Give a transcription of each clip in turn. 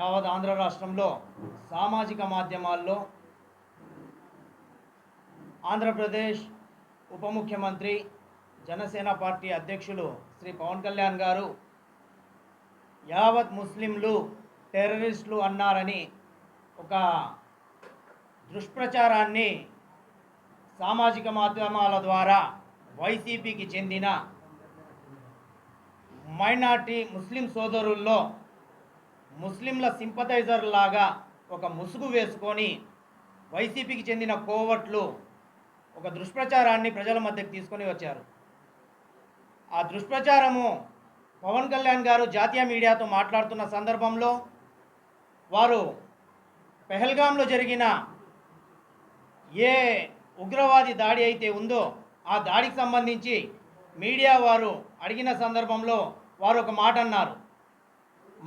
యావత్ ఆంధ్ర రాష్ట్రంలో సామాజిక మాధ్యమాల్లో ఆంధ్రప్రదేశ్ ఉప ముఖ్యమంత్రి జనసేన పార్టీ అధ్యక్షులు శ్రీ పవన్ కళ్యాణ్ గారు యావత్ ముస్లింలు టెర్రరిస్టులు అన్నారని ఒక దుష్ప్రచారాన్ని సామాజిక మాధ్యమాల ద్వారా వైసీపీకి చెందిన మైనార్టీ ముస్లిం సోదరుల్లో ముస్లింల సింపథైజర్ లాగా ఒక ముసుగు వేసుకొని వైసీపీకి చెందిన కోవట్లు ఒక దుష్ప్రచారాన్ని ప్రజల మధ్యకి తీసుకొని వచ్చారు. ఆ దుష్ప్రచారము పవన్ కళ్యాణ్ గారు జాతీయ మీడియాతో మాట్లాడుతున్న సందర్భంలో వారు పెహల్గాంలో జరిగిన ఏ ఉగ్రవాది దాడి అయితే ఉందో ఆ దాడికి సంబంధించి మీడియా వారు అడిగిన సందర్భంలో వారు ఒక మాట అన్నారు.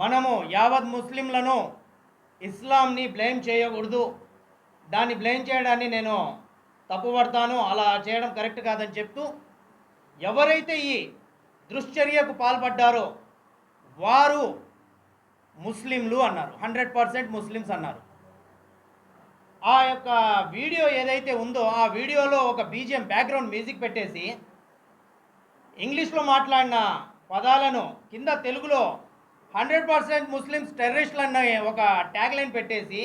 మనము యావత్ ముస్లింలను ఇస్లాంని బ్లేమ్ చేయకూడదు. దాన్ని బ్లేమ్ చేయడాన్ని నేను తప్పుపడతాను. అలా చేయడం కరెక్ట్ కాదని చెప్తూ ఎవరైతే ఈ దుశ్చర్యకు పాల్పడ్డారో వారు ముస్లింలు అన్నారు. హండ్రెడ్ పర్సెంట్ ముస్లిమ్స్ అన్నారు. ఆ యొక్క వీడియో ఏదైతే ఉందో ఆ వీడియోలో ఒక బీజిఎం బ్యాక్గ్రౌండ్ మ్యూజిక్ పెట్టేసి ఇంగ్లీష్లో మాట్లాడిన పదాలను కింద తెలుగులో హండ్రెడ్ పర్సెంట్ ముస్లిమ్స్ టెర్రరిస్టులు అన్న ఒక ట్యాగ్ లైన్ పెట్టేసి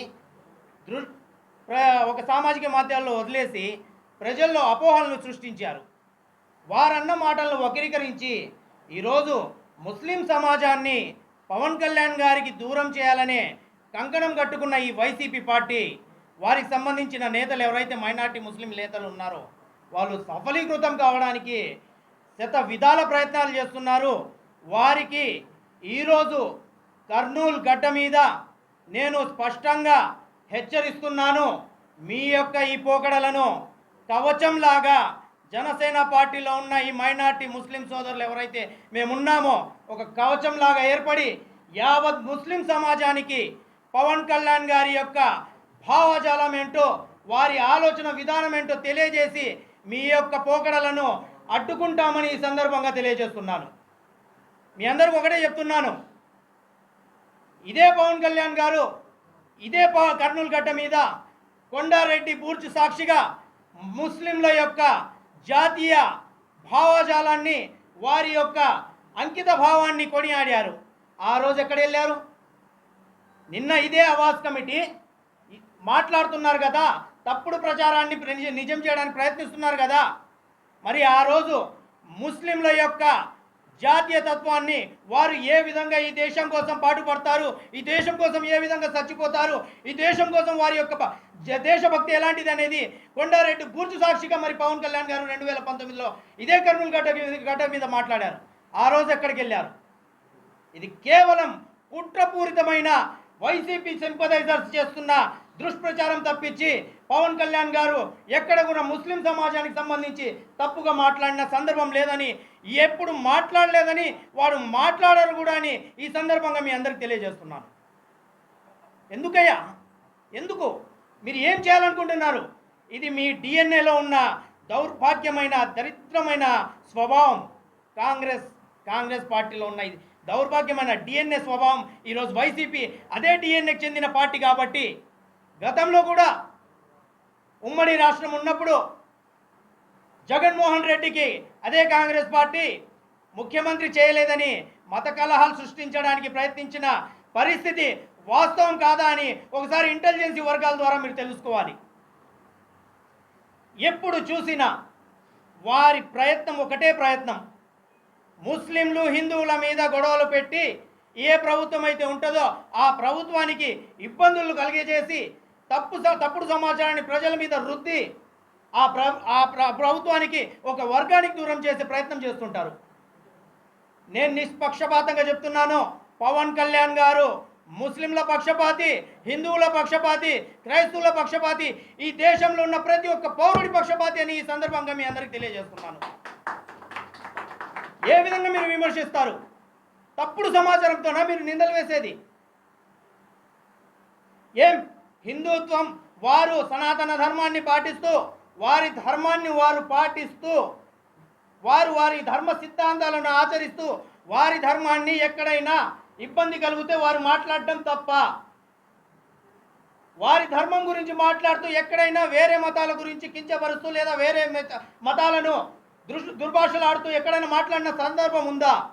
దృ ఒక సామాజిక మాధ్యాల్లో వదిలేసి ప్రజల్లో అపోహలను సృష్టించారు. వారన్న మాటలను వక్రీకరించి ఈరోజు ముస్లిం సమాజాన్ని పవన్ కళ్యాణ్ గారికి దూరం చేయాలనే కంకణం కట్టుకున్న ఈ వైసీపీ పార్టీ వారికి సంబంధించిన నేతలు ఎవరైతే మైనార్టీ ముస్లిం నేతలు ఉన్నారో వాళ్ళు సఫలీకృతం కావడానికి శత విధాల ప్రయత్నాలు చేస్తున్నారు. వారికి ఈరోజు కర్నూలు గడ్డ మీద నేను స్పష్టంగా హెచ్చరిస్తున్నాను. మీ యొక్క ఈ పోకడలను కవచంలాగా జనసేన పార్టీలో ఉన్న ఈ మైనార్టీ ముస్లిం సోదరులు ఎవరైతే మేమున్నామో ఒక కవచంలాగా ఏర్పడి యావత్ ముస్లిం సమాజానికి పవన్ కళ్యాణ్ గారి యొక్క భావజాలం ఏంటో వారి ఆలోచన విధానం ఏంటో తెలియజేసి మీ యొక్క పోకడలను అడ్డుకుంటామని ఈ సందర్భంగా తెలియజేస్తున్నాను. మీ అందరికి ఒకటే చెప్తున్నాను. ఇదే పవన్ కళ్యాణ్ గారు ఇదే ప కర్నూలు గడ్డ మీద కొండారెడ్డి పూర్తి సాక్షిగా ముస్లింల యొక్క జాతీయ భావజాలాన్ని వారి యొక్క అంకిత భావాన్ని కొనియాడారు. ఆ రోజు ఎక్కడ వెళ్ళారు? నిన్న ఇదే అవాజ్ కమిటీ మాట్లాడుతున్నారు కదా తప్పుడు ప్రచారాన్ని నిజం చేయడానికి ప్రయత్నిస్తున్నారు కదా. మరి ఆ రోజు ముస్లింల యొక్క జాతీయ తత్వాన్ని వారు ఏ విధంగా ఈ దేశం కోసం పాటుపడతారు ఈ దేశం కోసం ఏ విధంగా చచ్చిపోతారు ఈ దేశం కోసం వారి యొక్క దేశభక్తి ఎలాంటిది అనేది కొండారెడ్డి పూర్తి సాక్షిగా మరి పవన్ కళ్యాణ్ గారు రెండు వేల పంతొమ్మిదిలో ఇదే కర్నూలు గడ్డ గడ్డ మీద మాట్లాడారు. ఆ రోజు ఎక్కడికి వెళ్ళారు? ఇది కేవలం కుట్రపూరితమైన వైసీపీ సింపదైజర్స్ చేస్తున్న దుష్ప్రచారం తప్పించి పవన్ కళ్యాణ్ గారు ఎక్కడ కూడా ముస్లిం సమాజానికి సంబంధించి తప్పుగా మాట్లాడిన సందర్భం లేదని ఎప్పుడు మాట్లాడలేదని వాడు మాట్లాడరు కూడా అని ఈ సందర్భంగా మీ అందరికి తెలియజేస్తున్నాను. ఎందుకయ్యా? ఎందుకు? మీరు ఏం చేయాలనుకుంటున్నారు? ఇది మీ డిఎన్ఏలో ఉన్న దౌర్భాగ్యమైన దరిద్రమైన స్వభావం. కాంగ్రెస్ కాంగ్రెస్ పార్టీలో ఉన్న ఇది దౌర్భాగ్యమైన డిఎన్ఏ స్వభావం. ఈరోజు వైసీపీ అదే డిఎన్ఏకి చెందిన పార్టీ కాబట్టి గతంలో కూడా ఉమ్మడి రాష్ట్రం ఉన్నప్పుడు జగన్మోహన్ రెడ్డికి అదే కాంగ్రెస్ పార్టీ ముఖ్యమంత్రి చేయలేదని మత కలహాలు సృష్టించడానికి ప్రయత్నించిన పరిస్థితి వాస్తవం కాదా అని ఒకసారి ఇంటెలిజెన్సీ వర్గాల ద్వారా మీరు తెలుసుకోవాలి. ఎప్పుడు చూసినా వారి ప్రయత్నం ఒకటే ప్రయత్నం. ముస్లింలు హిందువుల మీద గొడవలు పెట్టి ఏ ప్రభుత్వం అయితే ఉంటుందో ఆ ప్రభుత్వానికి ఇబ్బందులు కలిగజేసి తప్పు స- తప్పుడు సమాచారాన్ని ప్రజల మీద రుద్ది ఆ ప్ర ఆ ప్రభుత్వానికి ఒక వర్గానికి దూరం చేసే ప్రయత్నం చేస్తుంటారు. నేను నిష్పక్షపాతంగా చెప్తున్నాను. పవన్ కళ్యాణ్ గారు ముస్లింల పక్షపాతి హిందువుల పక్షపాతి క్రైస్తవుల పక్షపాతి ఈ దేశంలో ఉన్న ప్రతి ఒక్క పౌరుడి పక్షపాతి అని ఈ సందర్భంగా మీ అందరికి తెలియజేస్తున్నాను. ఏ విధంగా మీరు విమర్శిస్తారు? తప్పుడు సమాచారంతోనా మీరు నిందలు వేసేది? ఏం? హిందుత్వం వారు సనాతన ధర్మాన్ని పాటిస్తూ వారి ధర్మాన్ని వారు పాటిస్తూ వారు వారి ధర్మ సిద్ధాంతాలను ఆచరిస్తూ వారి ధర్మాన్ని ఎక్కడైనా ఇబ్బంది కలిగితే వారు మాట్లాడటం తప్ప వారి ధర్మం గురించి మాట్లాడుతూ ఎక్కడైనా వేరే మతాల గురించి కించపరుస్తూ లేదా వేరే మత- మతాలను దృష్ దుర్భాషలాడుతూ ఎక్కడైనా మాట్లాడిన సందర్భం ఉందా?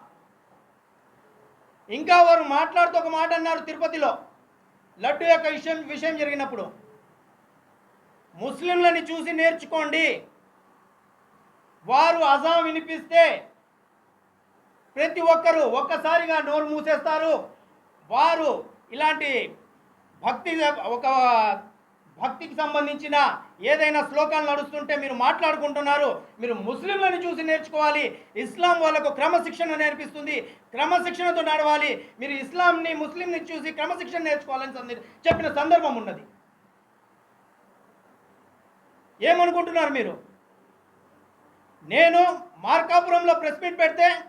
ఇంకా వారు మాట్లాడుతూ ఒక మాట అన్నారు తిరుపతిలో. లడ్డు యొక్క విషయం విషయం జరిగినప్పుడు ముస్లింలని చూసి నేర్చుకోండి. వారు అజాం వినిపిస్తే ప్రతి ఒక్కరూ ఒక్కసారిగా నోరు మూసేస్తారు. వారు ఇలాంటి భక్తి ఒక భక్తికి సంబంధించిన ఏదైనా శ్లోకాలు నడుస్తుంటే మీరు మాట్లాడుకుంటున్నారు మీరు ముస్లింలను చూసి నేర్చుకోవాలి. ఇస్లాం వాళ్ళకు క్రమశిక్షణ నేర్పిస్తుంది. క్రమశిక్షణతో నడవాలి. మీరు ఇస్లాంని ముస్లింని చూసి క్రమశిక్షణ నేర్చుకోవాలని సంది- చెప్పిన సందర్భం ఉన్నది. ఏమనుకుంటున్నారు మీరు? నేను మార్కాపురంలో ప్రెస్ మీట్ పెడితే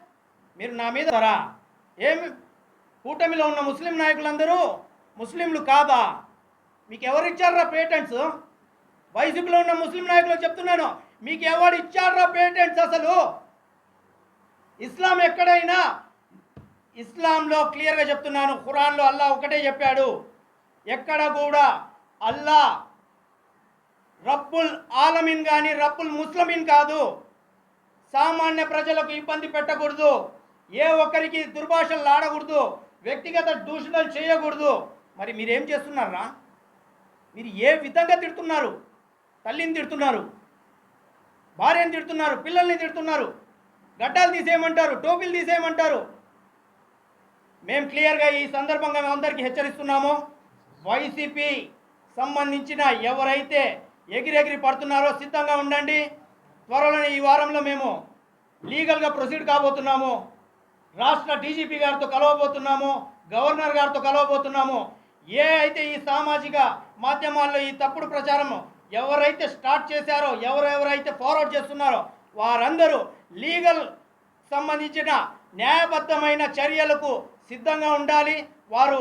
మీరు నా మీద రా ఏమి? కూటమిలో ఉన్న ముస్లిం నాయకులందరూ ముస్లింలు కాదా? మీకు ఎవరు ఇచ్చారా పేటెంట్స్ వైసీపీలో ఉన్న ముస్లిం నాయకులు చెప్తున్నాను. మీకు ఎవరు ఇచ్చారా పేటెంట్స్ అసలు? ఇస్లాం ఎక్కడైనా? ఇస్లాంలో క్లియర్గా చెప్తున్నాను. ఖురాన్లో అల్లా ఒకటే చెప్పాడు. ఎక్కడ కూడా అల్లా రబ్బుల్ ఆలమిన్ కానీ రబ్బుల్ ముస్లమిన్ కాదు. సామాన్య ప్రజలకు ఇబ్బంది పెట్టకూడదు. ఏ ఒక్కరికి దుర్భాషలు ఆడకూడదు వ్యక్తిగత దూషణలు చేయకూడదు. మరి మీరేం చేస్తున్నారా? మీరు ఏ విధంగా తిడుతున్నారు? తల్లిని తిడుతున్నారు. భార్యని తిడుతున్నారు. పిల్లల్ని తిడుతున్నారు. గడ్డాలు తీసేయమంటారు. టోపీలు తీసేయమంటారు. మేము క్లియర్గా ఈ సందర్భంగా మేము అందరికీ హెచ్చరిస్తున్నాము. వైసీపీ సంబంధించిన ఎవరైతే ఎగిరెగిరి పడుతున్నారో సిద్ధంగా ఉండండి. త్వరలోనే ఈ వారంలో మేము లీగల్గా ప్రొసీడ్ కాబోతున్నాము. రాష్ట్ర డీజీపీ గారితో కలవబోతున్నాము. గవర్నర్ గారితో కలవబోతున్నాము. ఏ అయితే ఈ సామాజిక మాధ్యమాల్లో ఈ తప్పుడు ప్రచారం ఎవరైతే స్టార్ట్ చేశారో ఎవరెవరైతే ఫార్వర్డ్ చేస్తున్నారో వారందరూ లీగల్ సంబంధించిన న్యాయబద్ధమైన చర్యలకు సిద్ధంగా ఉండాలి. వారు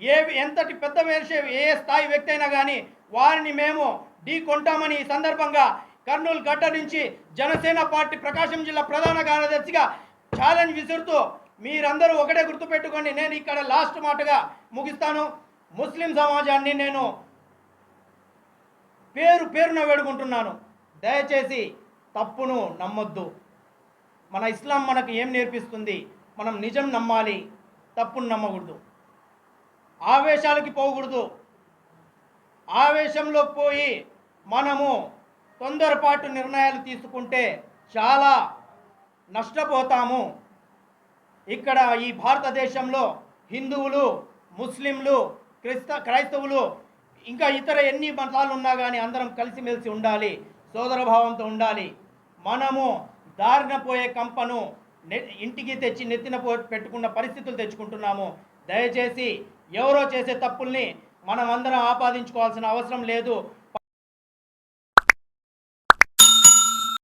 ఏ ఎంతటి పెద్ద మనిషి ఏ స్థాయి వ్యక్తి అయినా కానీ వారిని మేము ఢీ కొంటామని ఈ సందర్భంగా కర్నూలు గడ్డ నుంచి జనసేన పార్టీ ప్రకాశం జిల్లా ప్రధాన కార్యదర్శిగా ఛాలెంజ్ విసురుతూ మీరందరూ ఒకటే గుర్తుపెట్టుకోండి. నేను ఇక్కడ లాస్ట్ మాటగా ముగిస్తాను. ముస్లిం సమాజాన్ని నేను పేరు పేరున వేడుకుంటున్నాను. దయచేసి తప్పును నమ్మొద్దు. మన ఇస్లాం మనకు ఏం నేర్పిస్తుంది? మనం నిజం నమ్మాలి. తప్పును నమ్మకూడదు. ఆవేశాలకి పోకూడదు. ఆవేశంలో పోయి మనము తొందరపాటు నిర్ణయాలు తీసుకుంటే చాలా నష్టపోతాము. ఇక్కడ ఈ భారతదేశంలో హిందువులు ముస్లింలు క్రిస్త క్రైస్తవులు ఇంకా ఇతర ఎన్ని మతాలు ఉన్నా కానీ అందరం కలిసిమెలిసి ఉండాలి సోదరభావంతో ఉండాలి. మనము దారిన పోయే కంపను నె ఇంటికి తెచ్చి నెత్తిన పో పెట్టుకున్న పరిస్థితులు తెచ్చుకుంటున్నాము. దయచేసి ఎవరో చేసే తప్పుల్ని మనం అందరం ఆపాదించుకోవాల్సిన అవసరం లేదు.